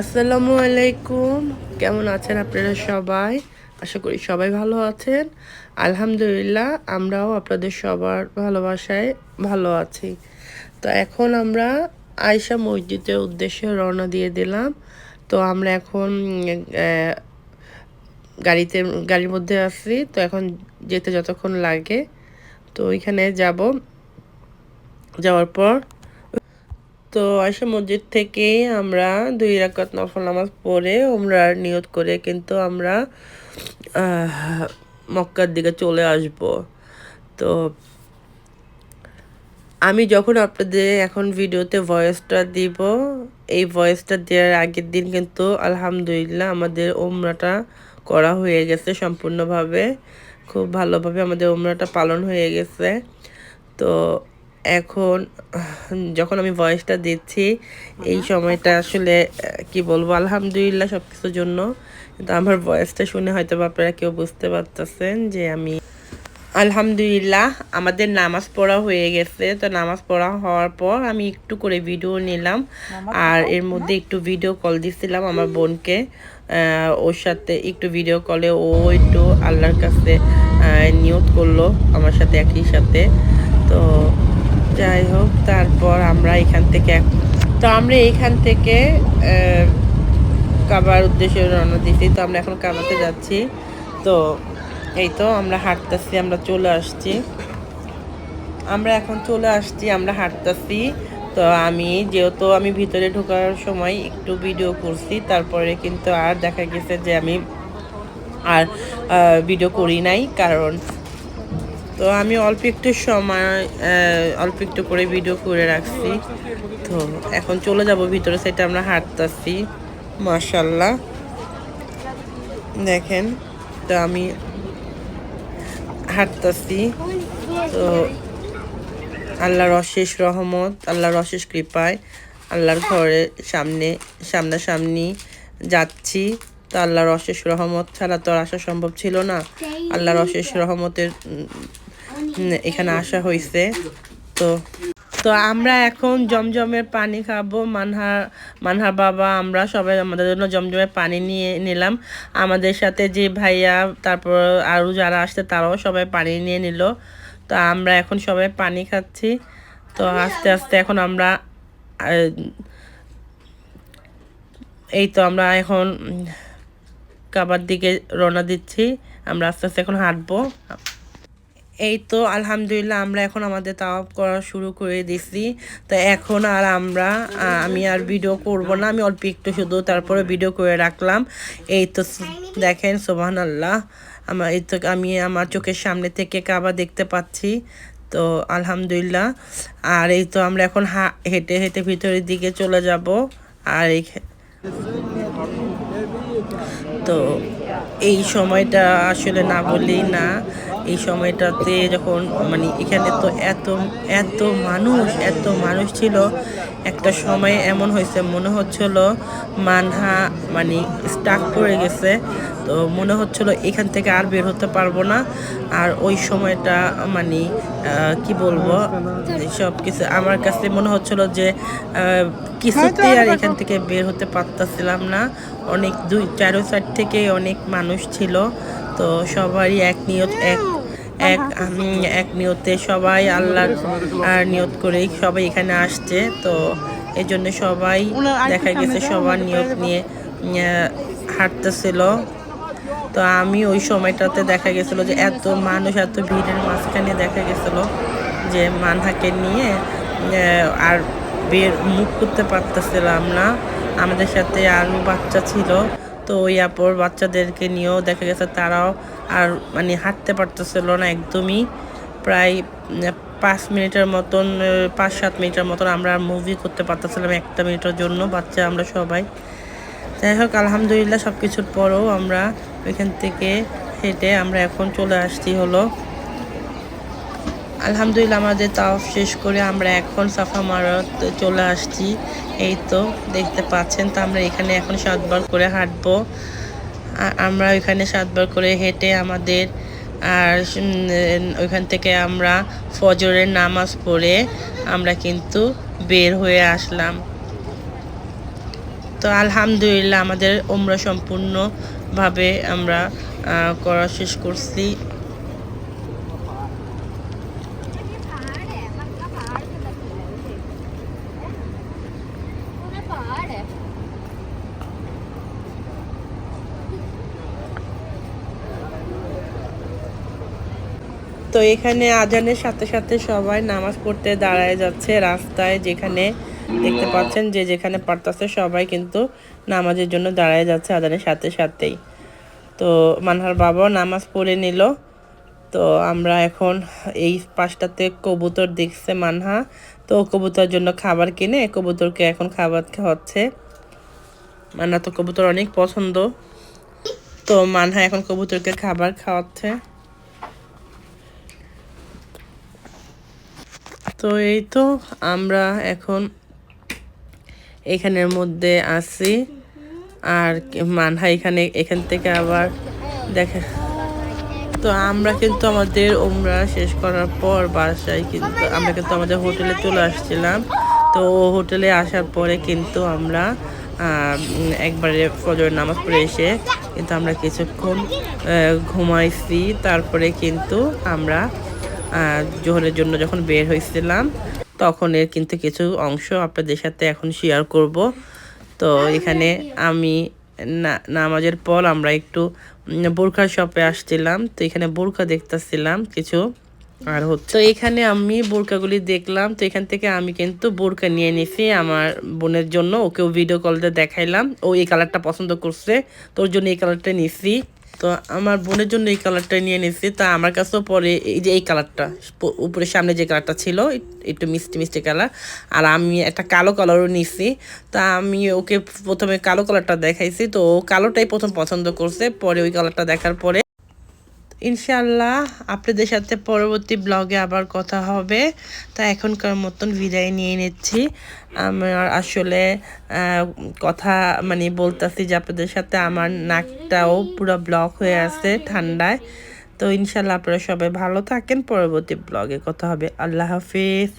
আসসালামু আলাইকুম। কেমন আছেন আপনারা সবাই? আশা করি সবাই ভালো আছেন। আলহামদুলিল্লাহ, আমরাও আপনাদের সবার ভালোবাসায় ভালো আছি। তো এখন আমরা আয়সা মসজিদের উদ্দেশ্যে রওনা দিয়ে দিলাম। তো আমরা এখন গাড়িতে, গাড়ির মধ্যে আছি। তো এখন যেতে যতক্ষণ লাগে। তো ওইখানে যাব। যাওয়ার পর তো আয়সা মসজিদ থেকে আমরা দুই রাকাত নফল নামাজ পড়ে ওমরার নিয়ত করে কিন্তু আমরা মক্কার দিকে চলে আসব। তো আমি যখন আপনাদের এখন ভিডিওতে ভয়েসটা দিব, এই ভয়েসটা দেওয়ার আগের দিন কিন্তু আলহামদুলিল্লাহ আমাদের ওমরাটা করা হয়ে গেছে সম্পূর্ণভাবে। খুব ভালোভাবে আমাদের ওমরাটা পালন হয়ে গেছে। তো এখন যখন আমি ভয়েসটা দিচ্ছি এই সময়টা আসলে কি বলব আলহামদুলিল্লাহ সব কিছুর জন্য। কিন্তু আমার ভয়েসটা শুনে হয়তো আপনারা কেউ বুঝতে পারতেছেন যে আমি আলহামদুলিল্লাহ আমাদের নামাজ পড়া হয়ে গেছে। তো নামাজ পড়া হওয়ার পর আমি একটু করে ভিডিও নিলাম। আর এর মধ্যে একটু ভিডিও কল দিছিলাম আমার বোনকে। ওর সাথে একটু ভিডিও কলে ও একটু আল্লাহর কাছে নিয়ত করল আমার সাথে একই সাথে। তো যাই হোক, তারপর আমরা এখান থেকে তো আমরা এখান থেকে কাবার উদ্দেশ্যে রওনা দিছি। তো আমরা এখন কাবাতে যাচ্ছি। তো এই তো আমরা হাঁটতেছি, আমরা চলে আসছি। আমরা এখন চলে আসছি, আমরা হাঁটতেছি। তো আমি যেহেতু আমি ভিতরে ঢোকার সময় একটু ভিডিও করছি, তারপরে কিন্তু আর দেখা গেছে যে আমি আর ভিডিও করি নাই, কারণ তো আমি অল্প একটু সময় অল্প একটু করে ভিডিও করে রাখছি। তো এখন চলে যাব ভিতরে সেটা আমরা হাঁটতেছি মাশাল্লাহ দেখেন, তো আমি হাঁটতেছি। তো আল্লাহর অশেষ রহমত, আল্লাহর অশেষ কৃপায়, আল্লাহর ঘরের সামনে, সামনাসামনি যাচ্ছি। তো আল্লাহর অশেষ রহমত ছাড়া তো আর আসা সম্ভব ছিল না। আল্লাহর অশেষ রহমতের এখানে আসা হয়েছে তো তো আমরা এখন জমজমের পানি খাব। মানহা মানহার বাবা, আমরা সবাই আমাদের জন্য জমজমের পানি নিয়ে নিলাম। আমাদের সাথে যে ভাইয়া, তারপর আরও যারা আসছে, তারাও সবাই পানি নিয়ে নিল। তো আমরা এখন সবাই পানি খাচ্ছি। তো আস্তে আস্তে এখন আমরা এই তো আমরা এখন কাবার দিকে রওনা দিচ্ছি। আমরা আস্তে আস্তে এখন হাঁটবো। এই তো আলহামদুলিল্লাহ আমরা এখন আমাদের তাওয়াব করা শুরু করে দিছি। তো এখন আর আমরা আমি আর ভিডিও করব না, আমি অল্প একটু শুধু তারপরে ভিডিও করে রাখলাম। এই তো দেখেন সোবাহান আল্লাহ আমার এই তো আমি আমার চোখের সামনে থেকে কাবা দেখতে পাচ্ছি। তো আলহামদুলিল্লাহ। আর এই তো আমরা এখন হা- হেঁটে হেঁটে ভিতরের দিকে চলে যাব। আর এই তো এই সময়টা আসলে না বললেই না। এই সময়টাতে যখন মানে এখানে তো এত এত মানুষ এত মানুষ ছিল একটা সময় এমন হয়েছে মনে হচ্ছিল মানহা মানে স্টাক পড়ে গেছে তো মনে হচ্ছিল এখান থেকে আর বের হতে পারব না আর ওই সময়টা মানে কি বলব সব কিছু আমার কাছে মনে হচ্ছিল যে আহ, কিছুতেই আর এখান থেকে বের হতে পারতাছিলাম না অনেক দুই চারো সাইড থেকে অনেক মানুষ ছিল তো সবারই এক নিয়ত এক এক এক নিয়তে সবাই আল্লাহর নিয়ত করেই সবাই এখানে আসছে। তো এই জন্য সবাই দেখা গেছে সবার নিয়ত নিয়ে হাঁটতেছিল। তো আমি ওই সময়টাতে দেখা গেছিল যে এত মানুষ এত ভিড়ের মাঝখানে দেখা গেছিল যে মানহাকে নিয়ে আর বের মুখ করতে পারতেছিলাম না। আমাদের সাথে আরও বাচ্চা ছিল। তো ইয়াপর বাচ্চাদেরকে নিয়েও দেখা গেছে তারাও আর মানে হাঁটতে পারতেছিল না একদমই। প্রায় পাঁচ মিনিটের মতন পাঁচ সাত মিনিটের মতন আমরা মুভি করতে পারতেছিলাম একটা মিনিটের জন্য, বাচ্চা আমরা সবাই। যাই হোক, আলহামদুলিল্লাহ সব কিছুর পরও আমরা ওইখান থেকে হেঁটে আমরা এখন চলে আসছি হলো আলহামদুলিল্লাহ আমাদের তাও শেষ করে আমরা এখন সাফা মারত চলে আসছি। এই তো, দেখতে পাচ্ছেন তো আমরা এখানে এখন সাতবার করে হাঁটবো। আমরা ওইখানে সাতবার করে হেঁটে আমাদের আর ওইখান থেকে আমরা ফজরের নামাজ পড়ে আমরা কিন্তু বের হয়ে আসলাম। তো আলহামদুলিল্লাহ আমাদের ওমরা সম্পূর্ণভাবে আমরা করা শেষ করছি। তো এখানে আজানের সাথে সাথে সবাই নামাজ পড়তে দাঁড়ায় যাচ্ছে রাস্তায় যেখানে দেখতে পাচ্ছেন যে যেখানে পারতাছে সবাই কিন্তু নামাজের জন্য দাঁড়ায় যাচ্ছে আজানের সাথে সাথেই। তো মানহার বাবাও নামাজ পড়ে নিল। তো আমরা এখন এই পাশটাতে কবুতর দেখছে মানহা। তো কবুতর জন্য খাবার কিনে কবুতরকে এখন খাবার খাওয়াচ্ছে। মানহা তো কবুতর অনেক পছন্দ। তো মানহা এখন কবুতরকে খাবার খাওয়াচ্ছে। তো এই তো আমরা এখন এখানের মধ্যে আছি। আর মানহা এখানে, এখান থেকে আবার দেখে। তো আমরা কিন্তু আমাদের ওমরা শেষ করার পর বাসায় কিন্তু আমরা কিন্তু আমাদের হোটেলে চলে আসছিলাম। তো হোটেলে আসার পরে কিন্তু আমরা একবারে ফজর নামাজ পড়ে এসে কিন্তু আমরা কিছুক্ষণ ঘুমাইছি। তারপরে কিন্তু আমরা জোহরের জন্য যখন বের হয়েছিলাম, তখন এর কিন্তু কিছু অংশ আপনাদের সাথে এখন শেয়ার করব। তো এখানে আমি নামাজের পর আমরা একটু বোরখার শপে আসছিলাম। তো এখানে বোরখা দেখতেছিলাম কিছু। আর হচ্ছে তো এখানে আমি বোরকাগুলি দেখলাম। তো এখান থেকে আমি কিন্তু বোরকা নিয়ে নিছি। আমার বোনের জন্য ওকেও ভিডিও কলতে দেখাইলাম। ও এই কালারটা পছন্দ করছে। তোর জন্য এই কালারটা নিছি। তো আমার বোনের জন্য এই কালারটা নিয়ে নিয়েছি। তা আমার কাছেও পরে এই যে এই কালারটা উপরে সামনে যে কালারটা ছিল একটু মিষ্টি মিষ্টি কালার আর আমি একটা কালো কালারও নিছি তা আমি ওকে প্রথমে কালো কালারটা দেখাইছি। তো কালোটাই প্রথম পছন্দ করছে। পরে ওই কালারটা দেখার পরে ইনশাল্লাহ আপনাদের সাথে পরবর্তী ব্লগে আবার কথা হবে। তা এখনকার মতন বিদায় নিয়ে নিচ্ছি। আমার আসলে কথা মানে বলতেছি যে আপনাদের সাথে আমার নাকটাও পুরো ব্লক হয়ে আছে ঠান্ডায়। তো ইনশাল্লাহ আপনারা সবাই ভালো থাকেন। পরবর্তী ব্লগে কথা হবে। আল্লাহ হাফিজ।